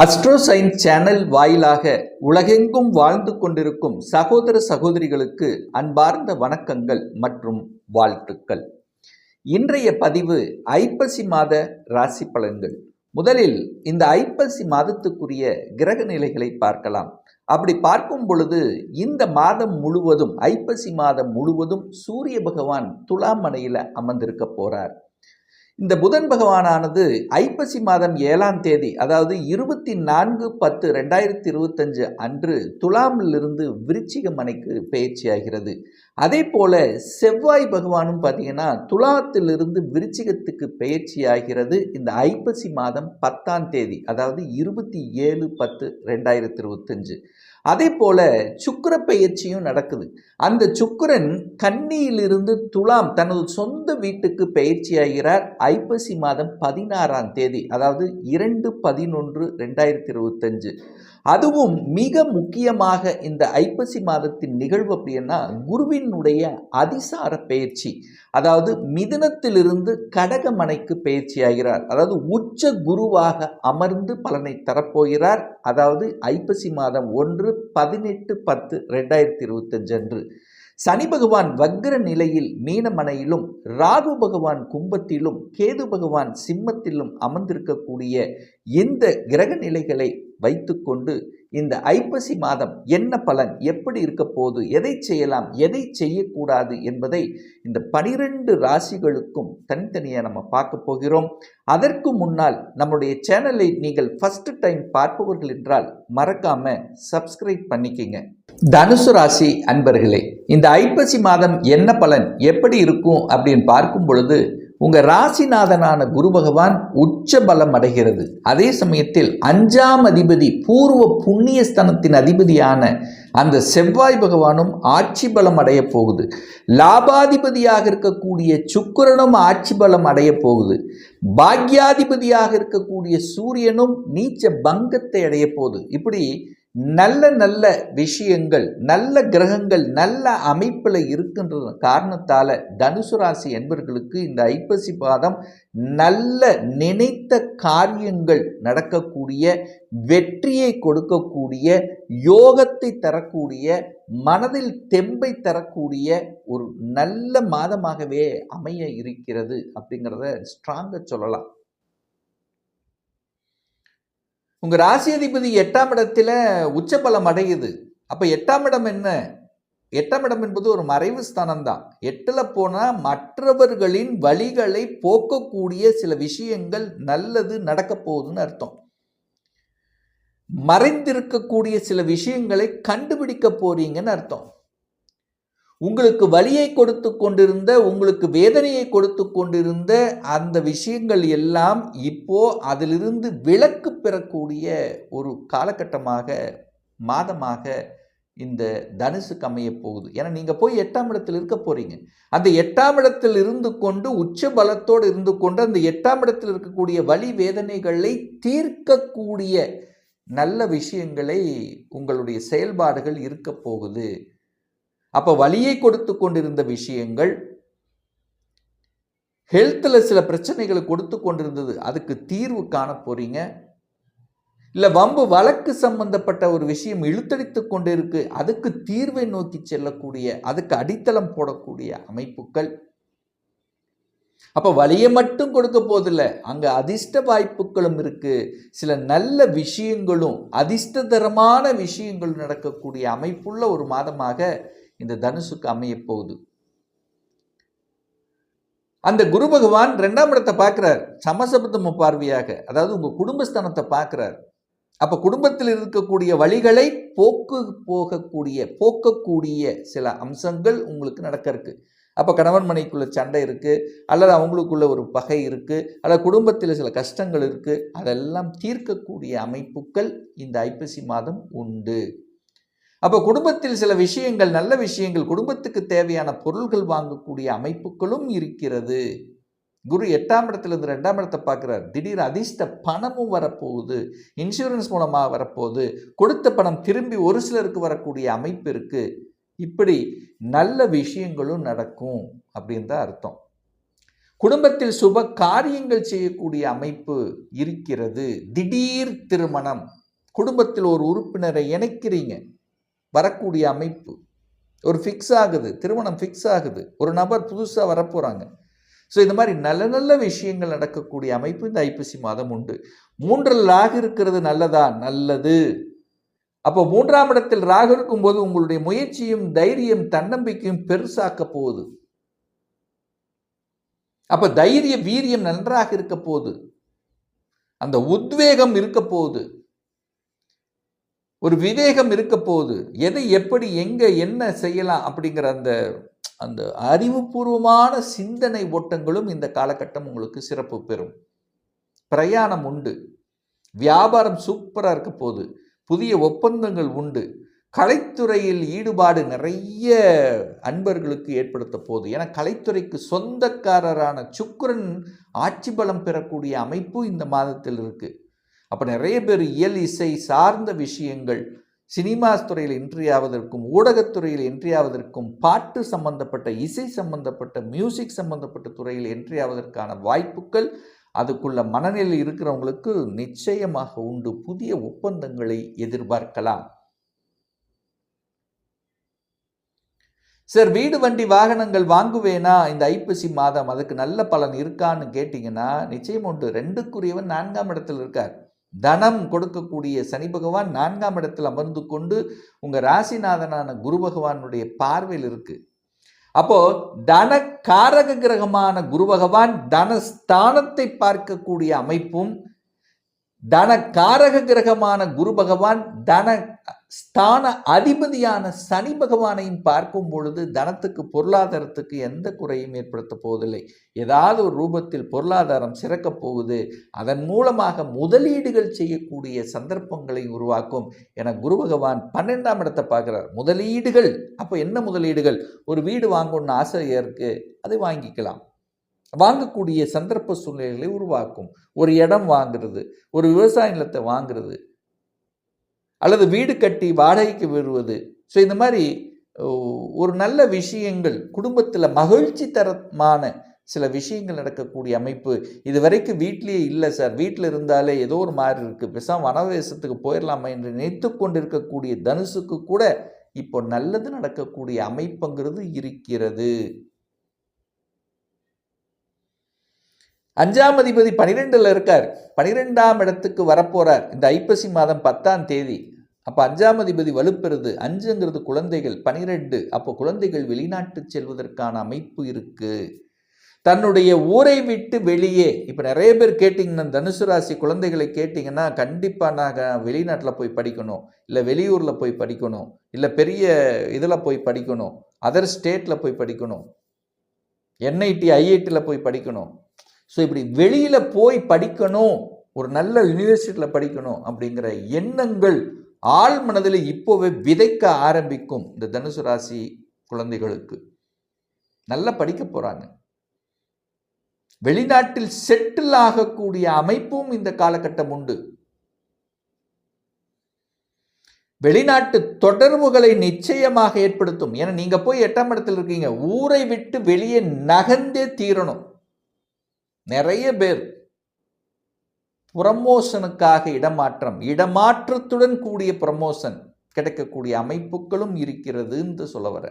அஸ்ட்ரோசைன்ஸ் channel வாயிலாக உலகெங்கும் வாழ்ந்து கொண்டிருக்கும் சகோதர சகோதரிகளுக்கு அன்பார்ந்த வணக்கங்கள் மற்றும் வாழ்த்துக்கள். இன்றைய பதிவு ஐப்பசி மாத ராசி பலன்கள். முதலில் இந்த ஐப்பசி மாதத்துக்குரிய கிரக நிலைகளை பார்க்கலாம். அப்படி பார்க்கும் பொழுது இந்த மாதம் முழுவதும் ஐப்பசி மாதம் முழுவதும் சூரிய பகவான் துலாம் மனையில் அமர்ந்திருக்க போறார். இந்த புதன் பகவானானது ஐப்பசி மாதம் ஏழாம் தேதி அதாவது இருபத்தி நான்கு பத்து ரெண்டாயிரத்தி இருபத்தஞ்சு அன்று துலாமிலிருந்து விருச்சிக மனைக்கு பயிற்சியாகிறது அதே போல செவ்வாய் பகவானும் பார்த்தீங்கன்னா துலாத்திலிருந்து விருச்சிகத்துக்கு பயிற்சியாகிறது இந்த ஐப்பசி மாதம் பத்தாம் தேதி அதாவது இருபத்தி ஏழு பத்து ரெண்டாயிரத்தி இருபத்தஞ்சு. அதே போல சுக்கிர பயிற்சியும் நடக்குது. அந்த சுக்கரன் கன்னியிலிருந்து துலாம் தனது சொந்த வீட்டுக்கு பயிற்சி ஆகிறார் ஐப்பசி மாதம் பதினாறாம் தேதி அதாவது இரண்டு பதினொன்று ரெண்டாயிரத்தி இருபத்தஞ்சு. அதுவும் மிக முக்கியமாக இந்த ஐப்பசி மாதத்தின் நிகழ்வு அப்படின்னா குருவினுடைய அதிசார பயிற்சி. அதாவது மிதுனத்திலிருந்து கடகமனைக்கு பயிற்சியாகிறார் அதாவது உச்ச குருவாக அமர்ந்து பலனை தரப்போகிறார். அதாவது ஐப்பசி மாதம் ஒன்று பதினெட்டு பத்து ரெண்டாயிரத்தி இருபத்தஞ்சு அன்று. சனி பகவான் வக்ர நிலையில் மீனமனையிலும் ராகு பகவான் கும்பத்திலும் கேது பகவான் சிம்மத்திலும் அமர்ந்திருக்கக்கூடிய இந்த கிரக நிலைகளை வைத்துக்கொண்டு இந்த ஐப்பசி மாதம் என்ன பலன்? எப்படி இருக்க போது எதை செய்யலாம்? எதை செய்யக்கூடாது? என்பதை இந்த பனிரெண்டு ராசிகளுக்கும் தனித்தனியாக நம்ம பார்க்க போகிறோம். அதற்கு முன்னால் நம்முடைய சேனலை நீங்கள் ஃபஸ்ட்டு டைம் பார்ப்பவர்கள் என்றால் மறக்காம சப்ஸ்கிரைப் பண்ணிக்கிங்க. தனுசு ராசி அன்பர்களே இந்த ஐப்பசி மாதம் என்ன பலன்? எப்படி இருக்கும்? அப்படின்னு பார்க்கும் பொழுது உங்கள் ராசிநாதனான குரு பகவான் உச்ச பலம் அடைகிறது. அதே சமயத்தில் அஞ்சாம் அதிபதி பூர்வ புண்ணிய ஸ்தனத்தின் அதிபதியான அந்த செவ்வாய் பகவானும் ஆட்சி பலம் அடைய போகுது. லாபாதிபதியாக இருக்கக்கூடிய சுக்கிரனும் ஆட்சி பலம் அடைய போகுது. பாக்யாதிபதியாக இருக்கக்கூடிய சூரியனும் நீச்ச பங்கத்தை அடைய போகுது. இப்படி நல்ல நல்ல விஷயங்கள் நல்ல கிரகங்கள் நல்ல அமைப்பில் இருக்கின்ற காரணத்தால் தனுசு ராசி என்பர்களுக்கு இந்த ஐப்பசி பாதம் நல்ல நினைத்த காரியங்கள் நடக்கக்கூடிய வெற்றியை கொடுக்கக்கூடிய யோகத்தை தரக்கூடிய மனதில் தெம்பை தரக்கூடிய ஒரு நல்ல மாதமாகவே அமைய இருக்கிறது அப்படிங்கிறத ஸ்ட்ராங்காக சொல்லலாம். உங்கள் ராசி அதிபதி எட்டாம் இடத்துல உச்சபலம் அடையுது. அப்போ எட்டாம் இடம் என்ன? எட்டாம் இடம் என்பது ஒரு மறைவு ஸ்தானம் தான் எட்டில் போனால் மற்றவர்களின் வழிகளை போக்கக்கூடிய சில விஷயங்கள் நல்லது நடக்க போகுதுன்னு அர்த்தம். மறைந்திருக்கக்கூடிய சில விஷயங்களை கண்டுபிடிக்க போறீங்கன்னு அர்த்தம். உங்களுக்கு வலியை கொடுத்து கொண்டிருந்த உங்களுக்கு வேதனையை கொடுத்து கொண்டிருந்த அந்த விஷயங்கள் எல்லாம் இப்போ அதிலிருந்து விலக்கு பெறக்கூடிய ஒரு காலகட்டமாக மாதமாக இந்த தனுசுக்கு அமைய போகுது. ஏன்னா நீங்கள் போய் எட்டாம் இடத்தில் இருக்க போகிறீங்க அந்த எட்டாம் இடத்தில் இருந்து கொண்டு உச்ச பலத்தோடு இருந்து கொண்டு அந்த எட்டாம் இடத்தில் இருக்கக்கூடிய வழி வேதனைகளை தீர்க்கக்கூடிய நல்ல விஷயங்களை உங்களுடைய செயல்பாடுகள் இருக்க போகுது. அப்போ வலியை கொடுத்து கொண்டிருந்த விஷயங்கள் ஹெல்த்தில் சில பிரச்சனைகளை கொடுத்து கொண்டிருந்தது. அதுக்கு தீர்வு காண போறீங்க. இல்லை வம்பு வழக்கு சம்பந்தப்பட்ட ஒரு விஷயம் இழுத்தடித்து கொண்டு இருக்கு அதுக்கு தீர்வை நோக்கி செல்லக்கூடிய அதுக்கு அடித்தளம் போடக்கூடிய அமைப்புகள். அப்போ வழியை மட்டும் கொடுக்க போதில்லை அங்கே அதிர்ஷ்ட வாய்ப்புகளும் இருக்குது சில நல்ல விஷயங்களும் அதிர்ஷ்டதரமான விஷயங்களும் நடக்கக்கூடிய அமைப்புள்ள ஒரு மாதமாக இந்த தனுசுக்கு அமையப் போகுது. அந்த குரு பகவான் ரெண்டாம் இடத்தை பார்க்கிறார் சமசபத்தம பார்வையாக. அதாவது உங்க குடும்பஸ்தானத்தை பார்க்கிறார். அப்ப குடும்பத்தில் இருக்கக்கூடிய வழிகளை போக்கு போகக்கூடிய போக்கக்கூடிய சில அம்சங்கள் உங்களுக்கு நடக்க இருக்கு. அப்போ கணவன் மனைக்குள்ள சண்டை இருக்குது அல்லது அவங்களுக்குள்ள ஒரு பகை இருக்குது அல்லது குடும்பத்தில் சில கஷ்டங்கள் இருக்குது அதெல்லாம் தீர்க்கக்கூடிய அமைப்புகள் இந்த ஐப்பசி மாதம் உண்டு. அப்போ குடும்பத்தில் சில விஷயங்கள் நல்ல விஷயங்கள் குடும்பத்துக்கு தேவையான பொருள்கள் வாங்கக்கூடிய அமைப்புகளும் இருக்கிறது. குரு எட்டாம் இடத்துலேருந்து ரெண்டாம் இடத்தை பார்க்குறார். திடீர் அதிர்ஷ்ட பணமும் வரப்போகுது. இன்சூரன்ஸ் மூலமாக வரப்போகுது. கொடுத்த பணம் திரும்பி ஒரு சிலருக்கு வரக்கூடிய அமைப்பு இருக்குது இப்படி நல்ல விஷயங்களும் நடக்கும் அப்படின்னு தான் அர்த்தம். குடும்பத்தில் சுப காரியங்கள் செய்யக்கூடிய அமைப்பு இருக்கிறது. திடீர் திருமணம். குடும்பத்தில் ஒரு உறுப்பினரை இணைக்கிறீங்க. வரக்கூடிய அமைப்பு. ஒரு ஃபிக்ஸ் ஆகுது திருமணம் ஃபிக்ஸ் ஆகுது. ஒரு நபர் புதுசாக வரப்போகிறாங்க ஸோ இந்த மாதிரி நல்ல நல்ல விஷயங்கள் நடக்கக்கூடிய அமைப்பு இந்த ஐப்பசி மாதம் உண்டு. மூன்றில் ராகு இருக்கிறது நல்லதா? நல்லது. அப்போ மூன்றாம் இடத்தில் ராகு இருக்கும்போது உங்களுடைய முயற்சியும் தைரியம் தன்னம்பிக்கையும் பெருசாக்க போகுது. அப்போ தைரிய வீரியம் நன்றாக இருக்க போகுது. அந்த உத்வேகம் இருக்க போகுது. ஒரு விவேகம் இருக்க போகுது. எதை எப்படி எங்கே என்ன செய்யலாம் அப்படிங்கிற அந்த அந்த அறிவுபூர்வமான சிந்தனை ஓட்டங்களும் இந்த காலகட்டம் உங்களுக்கு சிறப்பு பெறும். பிரயாணம் உண்டு. வியாபாரம் சூப்பராக இருக்க போகுது. புதிய ஒப்பந்தங்கள் உண்டு. கலைத்துறையில் ஈடுபாடு நிறைய அன்பர்களுக்கு ஏற்படுத்த போகுது. ஏன்னா கலைத்துறைக்கு சொந்தக்காரரான சுக்கரன் ஆட்சி பலம் பெறக்கூடிய அமைப்பு இந்த மாதத்தில் இருக்குது அப்போ நிறைய பேர் இயல் இசை சார்ந்த விஷயங்கள் சினிமாஸ் துறையில் இன்றியாவதற்கும் ஊடகத்துறையில் இன்றியாவதற்கும் பாட்டு சம்பந்தப்பட்ட இசை சம்பந்தப்பட்ட மியூசிக் சம்பந்தப்பட்ட துறையில் இன்றியாவதற்கான வாய்ப்புகள் அதுக்குள்ள மனநிலை இருக்கிறவங்களுக்கு நிச்சயமாக உண்டு. புதிய ஒப்பந்தங்களை எதிர்பார்க்கலாம். சார் வீடு வண்டி வாகனங்கள் வாங்குவேனா? இந்த ஐப்பசி மாதம் அதுக்கு நல்ல பலன் இருக்கான்னு கேட்டிங்கன்னா நிச்சயம் உண்டு. ரெண்டுக்குரியவன் நான்காம் இடத்தில் இருக்கார். தனம் கொடுக்கக்கூடிய சனி பகவான் நான்காம் இடத்தில் அமர்ந்து கொண்டு உங்கள் ராசிநாதனான குரு பகவானுடைய பார்வையில் இருக்கு. அப்போ தன காரக கிரகமான குரு பகவான் தனஸ்தானத்தை பார்க்கக்கூடிய அமைப்பும் தன காரக கிரகமான குரு பகவான் தன ஸ்தான அதிபதியான சனி பகவானையும் பார்க்கும் பொழுது தனத்துக்கு பொருளாதாரத்துக்கு எந்த குறையும் ஏற்படுத்த போவதில்லை. ஏதாவது ஒரு ரூபத்தில் பொருளாதாரம் சிறக்கப் போகுது. அதன் மூலமாக முதலீடுகள் செய்யக்கூடிய சந்தர்ப்பங்களை உருவாக்கும் என குரு பகவான் பன்னெண்டாம் இடத்தை பார்க்குறார். முதலீடுகள். அப்போ என்ன முதலீடுகள்? ஒரு வீடு வாங்கணும்னு ஆசிரியருக்கு அதை வாங்கிக்கலாம். வாங்கக்கூடிய சந்தர்ப்ப சூழ்நிலைகளை உருவாக்கும். ஒரு இடம் வாங்கிறது ஒரு விவசாய நிலத்தை வாங்கிறது அல்லது வீடு கட்டி வாடகைக்கு விடுவது. ஸோ இந்த மாதிரி ஒரு நல்ல விஷயங்கள் குடும்பத்தில் மகிழ்ச்சி தரமான சில விஷயங்கள் நடக்கக்கூடிய அமைப்பு இது வரைக்கும் வீட்லேயே இல்லை சார். வீட்டில் இருந்தாலே ஏதோ ஒரு மாதிரி இருக்குது பெசாம் வனவேசத்துக்கு போயிடலாமா என்று நினைத்து கொண்டிருக்கக்கூடிய தனுசுக்கு கூட இப்போ நல்லது நடக்கக்கூடிய அமைப்புங்கிறது இருக்கிறது. அஞ்சாம் அதிபதி பனிரெண்டில் இருக்கார். பனிரெண்டாம் இடத்துக்கு வரப்போகிறார் இந்த ஐப்பசி மாதம் பத்தாம் தேதி. அப்போ அஞ்சாம் அதிபதி வலுப்பெறுது. அஞ்சுங்கிறது குழந்தைகள். பனிரெண்டு. அப்போ குழந்தைகள் வெளிநாட்டு செல்வதற்கான அமைப்பு இருக்குது தன்னுடைய ஊரை விட்டு வெளியே இப்போ நிறைய பேர் கேட்டிங்கன்னா தனுசு ராசி குழந்தைகளை கேட்டிங்கன்னா கண்டிப்பாக நாங்கள் வெளிநாட்டில் போய் படிக்கணும். இல்லை வெளியூரில் போய் படிக்கணும். இல்லை பெரிய இதில் போய் படிக்கணும். அதர் ஸ்டேட்டில் போய் படிக்கணும். என்ஐடி ஐஐடியில் போய் படிக்கணும். ஸோ இப்படி வெளியில் போய் படிக்கணும் ஒரு நல்ல யூனிவர்சிட்டியில் படிக்கணும் அப்படிங்கிற எண்ணங்கள் ஆள் மனதில் இப்போவே விதைக்க ஆரம்பிக்கும் இந்த தனுசு ராசி குழந்தைகளுக்கு. நல்லா படிக்க போகிறாங்க வெளிநாட்டில் செட்டில் ஆகக்கூடிய அமைப்பும் இந்த காலகட்டம் உண்டு. வெளிநாட்டு தொடர்புகளை நிச்சயமாக ஏற்படுத்தும். ஏன்னா நீங்க போய் எட்டாம் இடத்தில் இருக்கீங்க. ஊரை விட்டு வெளியே நகர்ந்தே தீரணும். நிறைய பேர் ப்ரமோஷனுக்காக இடமாற்றம் இடமாற்றத்துடன் கூடிய ப்ரமோஷன் கிடைக்கக்கூடிய அமைப்புகளும் இருக்கிறது என்று சொல்ல வர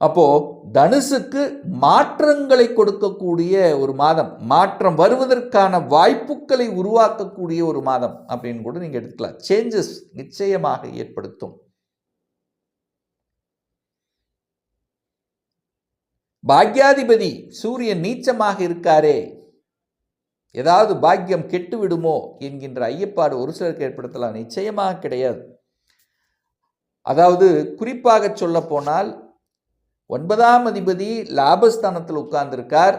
அப்போ தனுசுக்கு மாற்றங்களை கொடுக்கக்கூடிய ஒரு மாதம் மாற்றம் வருவதற்கான வாய்ப்புகளை உருவாக்கக்கூடிய ஒரு மாதம் அப்படின்னு கூட நீங்க எடுத்துக்கலாம். சேஞ்சஸ் நிச்சயமாக ஏற்படுத்தும். பாக்யாதிபதி சூரியன் நீச்சமாக இருக்காரே. ஏதாவது பாக்கியம் கெட்டுவிடுமோ என்கின்ற ஐயப்பாடு ஒரு சிலருக்கு ஏற்படுத்தலாம். நிச்சயமாக கிடையாது. அதாவது குறிப்பாக சொல்ல போனால் ஒன்பதாம் அதிபதி லாபஸ்தானத்தில் உட்கார்ந்திருக்கார்.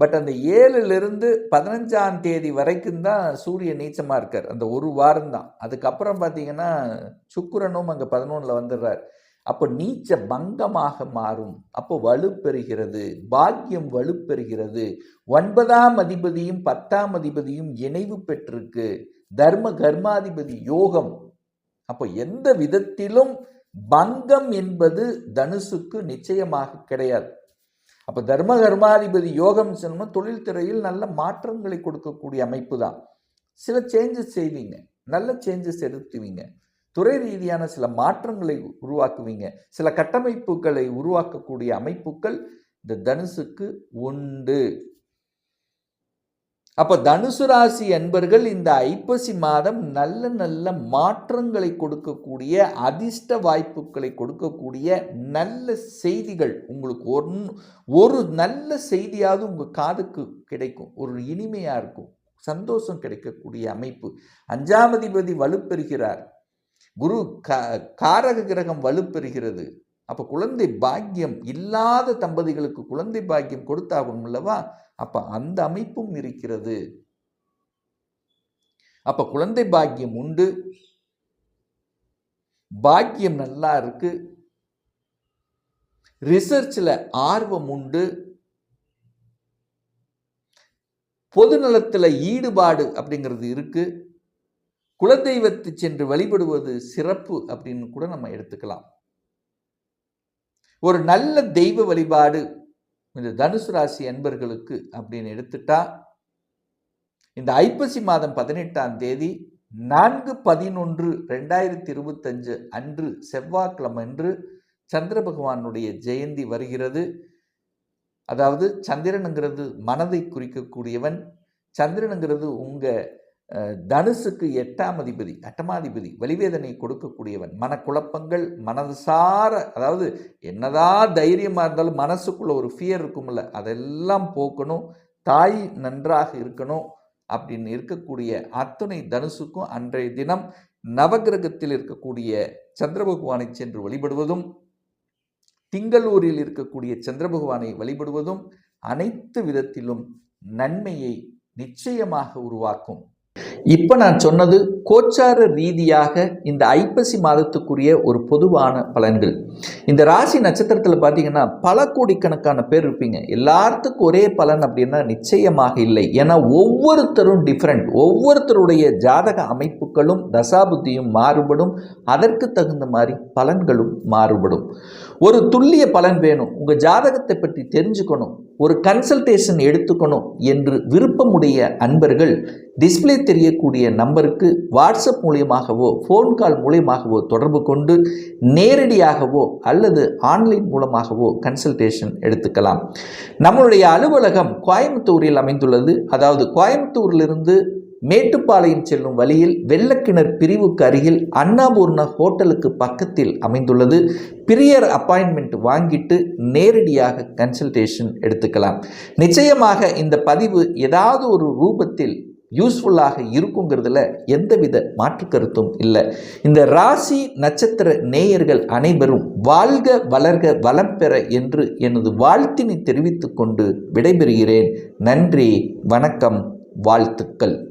பட் அந்த ஏழுலேருந்து பதினஞ்சாம் தேதி வரைக்கும் தான் சூரியன் நீச்சமாக இருக்கார். அந்த ஒரு வாரம் தான் அதுக்கப்புறம் பார்த்தீங்கன்னா சுக்குரனும் அங்கே பதினொன்றில் வந்துடுறார். அப்போ நீச்ச பங்கமாக மாறும். அப்போ வலுப்பெறுகிறது. பாக்கியம் வலுப்பெறுகிறது. ஒன்பதாம் அதிபதியும் பத்தாம் அதிபதியும் இணைவு பெற்றிருக்கு. தர்ம கர்மாதிபதி யோகம். அப்போ எந்த விதத்திலும் பங்கம் என்பது தனுசுக்கு நிச்சயமாக கிடையாது. அப்போ தர்ம கர்மாதிபதி யோகம் சொன்னோம்னா தொழில்துறையில் நல்ல மாற்றங்களை கொடுக்கக்கூடிய அமைப்பு தான். சில சேஞ்சஸ் செய்வீங்க. நல்ல சேஞ்சஸ் எடுத்துவீங்க. துறை ரீதியான சில மாற்றங்களை உருவாக்குவீங்க. சில கட்டமைப்புகளை உருவாக்கக்கூடிய அமைப்புகள் இந்த தனுசுக்கு உண்டு. அப்ப தனுசு ராசி என்பர்கள் இந்த ஐப்பசி மாதம் நல்ல நல்ல மாற்றங்களை கொடுக்கக்கூடிய அதிர்ஷ்ட வாய்ப்புகளை கொடுக்கக்கூடிய நல்ல செய்திகள் உங்களுக்கு ஒரு ஒரு நல்ல செய்தியாவது உங்கள் காதுக்கு கிடைக்கும். ஒரு இனிமையாக இருக்கும். சந்தோஷம் கிடைக்கக்கூடிய அமைப்பு. அஞ்சாம் அதிபதி வலுப்பெறுகிறார். குரு கா காரக கிரகம் வலுப்பெறுகிறது. அப்போ குழந்தை பாக்கியம் இல்லாத தம்பதிகளுக்கு குழந்தை பாக்கியம் கொடுத்தாகும் அல்லவா? அப்போ அந்த அமைப்பும் இருக்கிறது. அப்போ குழந்தை பாக்கியம் உண்டு. பாக்கியம் நல்லா இருக்கு. ரிசர்ச்சில் ஆர்வம் உண்டு. பொது நலத்தில் ஈடுபாடு அப்படிங்கிறது இருக்குது குலதெய்வத்தை சென்று வழிபடுவது சிறப்பு அப்படின்னு கூட நம்ம எடுத்துக்கலாம். ஒரு நல்ல தெய்வ வழிபாடு இந்த தனுசு ராசி அன்பர்களுக்கு அப்படின்னு எடுத்துட்டா இந்த ஐப்பசி மாதம் பதினெட்டாம் தேதி நான்கு பதினொன்று ரெண்டாயிரத்தி இருபத்தஞ்சு அன்று செவ்வாய்க்கிழமை அன்று சந்திர பகவானுடைய ஜெயந்தி வருகிறது. அதாவது சந்திரனுங்கிறது மனதை குறிக்கக்கூடியவன் சந்திரனுங்கிறது உங்கள் தனுசுக்கு எட்டாம் அதிபதி அட்டமாதிபதி வலிவேதனை கொடுக்கக்கூடியவன். மனக்குழப்பங்கள் மனசார அதாவது என்னதான் தைரியமாக இருந்தாலும் மனசுக்குள்ள ஒரு ஃபியர் இருக்கும்ல அதெல்லாம் போக்கணும். தாய் நன்றாக இருக்கணும் அப்படின்னு இருக்கக்கூடிய அத்துணை தனுசுக்கும் அன்றைய தினம் நவகிரகத்தில் இருக்கக்கூடிய சந்திர பகவானை சென்று வழிபடுவதும் திங்களூரில் இருக்கக்கூடிய சந்திர பகவானை வழிபடுவதும் அனைத்து விதத்திலும் நன்மையை நிச்சயமாக உருவாக்கும். இப்போ நான் சொன்னது கோச்சார ரீதியாக இந்த ஐப்பசி மாதத்துக்குரிய ஒரு பொதுவான பலன்கள். இந்த ராசி நட்சத்திரத்தில் பார்த்தீங்கன்னா பல கோடிக்கணக்கான பேர் இருப்பீங்க. எல்லாத்துக்கும் ஒரே பலன் அப்படின்னா நிச்சயமாக இல்லை. ஏன்னா ஒவ்வொருத்தரும் டிஃப்ரெண்ட் ஒவ்வொருத்தருடைய ஜாதக அமைப்புகளும் தசாபுத்தியும் மாறுபடும். அதற்கு தகுந்த மாதிரி பலன்களும் மாறுபடும். ஒரு துல்லிய பலன் வேணும். உங்கள் ஜாதகத்தை பற்றி தெரிஞ்சுக்கணும். ஒரு கன்சல்டேஷன் எடுத்துக்கணும் என்று விருப்பமுடைய அன்பர்கள் டிஸ்பிளே தெரியக்கூடிய நம்பருக்கு வாட்ஸ்அப் மூலியமாகவோ ஃபோன் கால் மூலியமாகவோ தொடர்பு கொண்டு நேரடியாகவோ அல்லது ஆன்லைன் மூலமாகவோ கன்சல்டேஷன் எடுத்துக்கலாம். நம்மளுடைய அலுவலகம் கோயம்புத்தூரில் அமைந்துள்ளது. அதாவது கோயம்புத்தூரிலிருந்து மேட்டுப்பாளையம் செல்லும் வழியில் வெள்ளக்கிணர் பிரிவுக்கு அருகில் அண்ணாபூர்ண ஹோட்டலுக்கு பக்கத்தில் அமைந்துள்ளது. பிரியர் அப்பாயின்மெண்ட் வாங்கிட்டு நேரடியாக கன்சல்டேஷன் எடுத்துக்கலாம். நிச்சயமாக இந்த பதிவு ஏதாவது ஒரு ரூபத்தில் யூஸ்ஃபுல்லாக இருக்குங்கிறதுல எந்தவித மாற்று கருத்தும் இல்லை. இந்த ராசி நட்சத்திர நேயர்கள் அனைவரும் வாழ்க வளர்க வளம் பெற என்று எனது வாழ்த்தினை தெரிவித்துக்கொண்டு விடைபெறுகிறேன். நன்றி வணக்கம் வாழ்த்துக்கள்.